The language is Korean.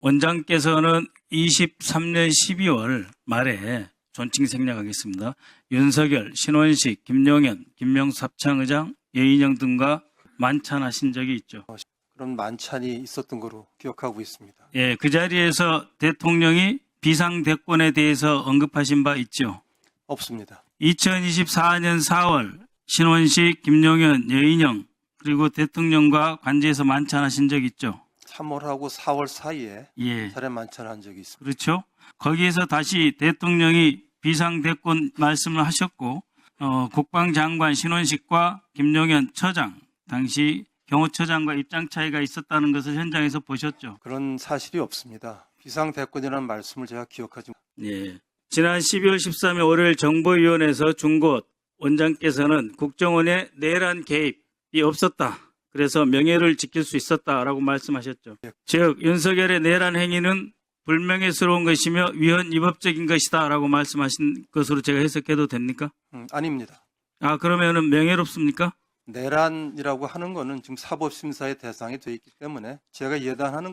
원장께서는 23년 12월 말에 존칭 생략하겠습니다. 윤석열, 신원식, 김용현, 김명수 합창의장, 예인영 등과 만찬하신 적이 있죠. 그런 만찬이 있었던 거로 기억하고 있습니다. 예, 그 자리에서 대통령이 비상 대권에 대해서 언급하신 바 있죠. 없습니다. 2024년 4월 신원식, 김용현, 예인영 그리고 대통령과 관제에서 만찬하신 적 있죠. 3월하고 4월 사이에 예, 차례 만찬을 한 적이 있습니다. 그렇죠. 거기에서 다시 대통령이 비상대권 말씀을 하셨고 어, 국방장관 신원식과 김용현 처장 당시 경호처장과 입장 차이가 있었다는 것을 현장에서 보셨죠. 그런 사실이 없습니다. 비상대권이라는 말씀을 제가 기억하지 예. 지난 12월 13일 월요일 정보위원회에서 중곳 원장께서는 국정원의 내란 개입이 없었다. 그래서 명예를 지킬 수 있었다라고 말씀하셨죠. 즉 윤석열의 내란 행위는 불명예스러운 것이며 위헌 위법적인 것이다라고 말씀하신 것으로 제가 해석해도 됩니까? 음, 아닙니다. 아 그러면은 명예롭습니까? 내란이라고 하는 거는 지금 사법심사의 대상이 되어 있기 때문에 제가 예단하는 것